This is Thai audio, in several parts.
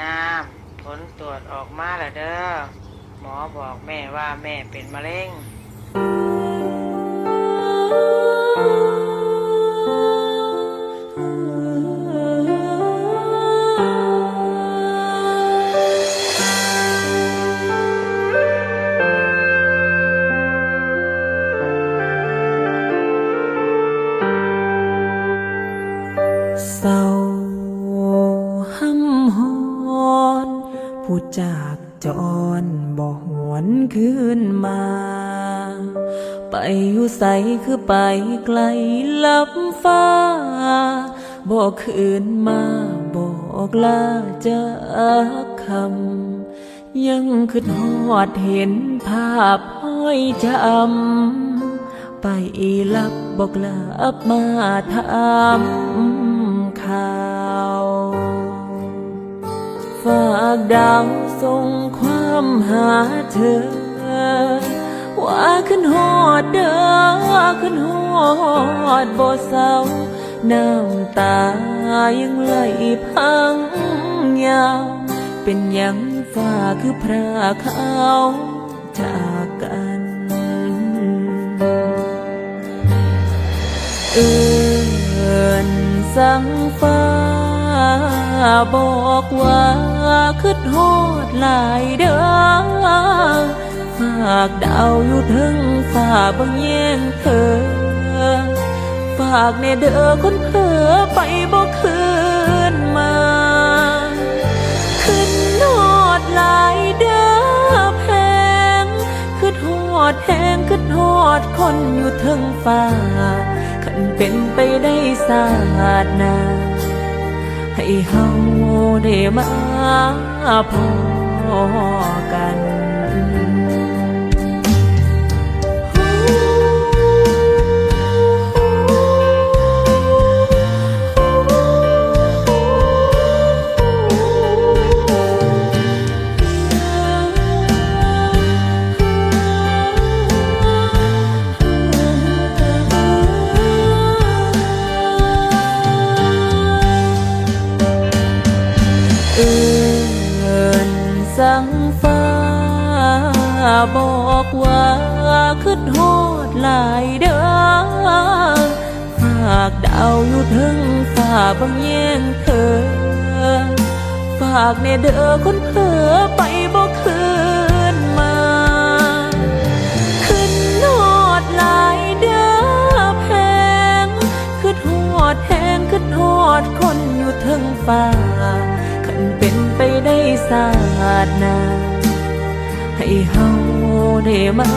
น้ำผลตรวจออกมาแล้วเด้อ หมอบอกแม่ว่าแม่เป็นมะเร็งเศร้า ผู้จากจรบ่หวนคืนมา ไปอยู่ใสคือไปไกลลับฟ้าบอกคืนมาบอกลาจากคำ ยังคือทอดเห็นภาพห้อยจำไปลับบอกลับมาถามข่าว ฝากดาวส่งความหาเธอ ว่าขึ้นหอดเด้อขึ้นหอดบ่เศร้าน้ำตายังไหลพังยาว เป็นยังฝ่าคือพระเขาจากกัน เอือนสังฟ้า บอกว่าคืดโหดหลายเด้อฝากดาวอยู่ถึงฝ่าบังแย่งเธอ ฝากในเด้อคนเผอไปบอกคืนมาขึ้นโหดหลายเด้อแพงขึ้นโหดแหงขึ้นโหดคนอยู่เทิงฟ้าขันเป็นไปได้ศาสตร์นา ให้เฮาได้มาพอกัน สังฟ้า บอกว่าคืดโหดหลายเด้อฝากดาวอยู่ถึงฝ่าบางแย่งเธอ ฝากในเด้อคนเผลอไปบอกคืนมาขึ้นโหดหลายเด้อแพงขึ้นโหดแหงขึ้นโหดคนอยู่เทิงฟ้าขันเป็นไปได้ศา สตร์นาให้เฮาได้มา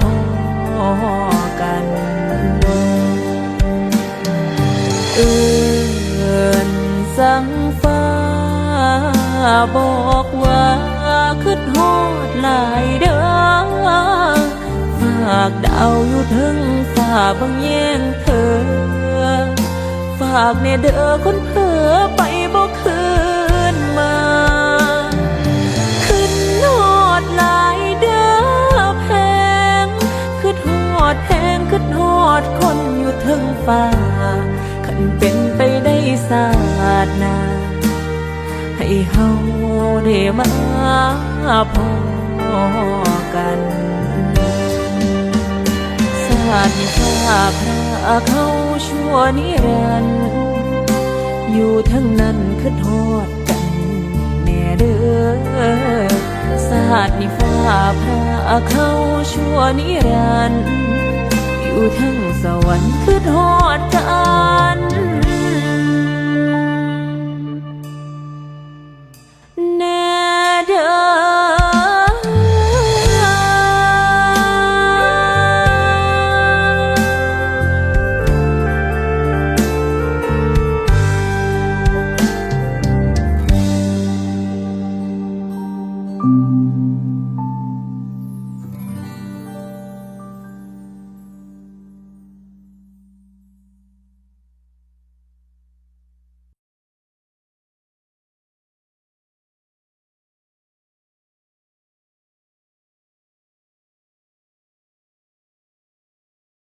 พอกันเอือนสังฟ้าบอกว่าคืดโหดหลายเด้อฝากดาวอยู่ถึงฝ่าบางแย่งเธอ ฝากในเด้อคนเผลอไปบอกคืน ฟ้า ขันเป็นไปได้ศาสนา ให้เฮาได้มาพอกันศาสนี้ข้าพระเขาชั่วนิรันดร์อยู่ทั้งนั้นคือทอดกันแน่เด้อศาสนี้ฟ้าพระเขาชั่วนิรันดร์ ทั้งสวรรค์คือทอดกัน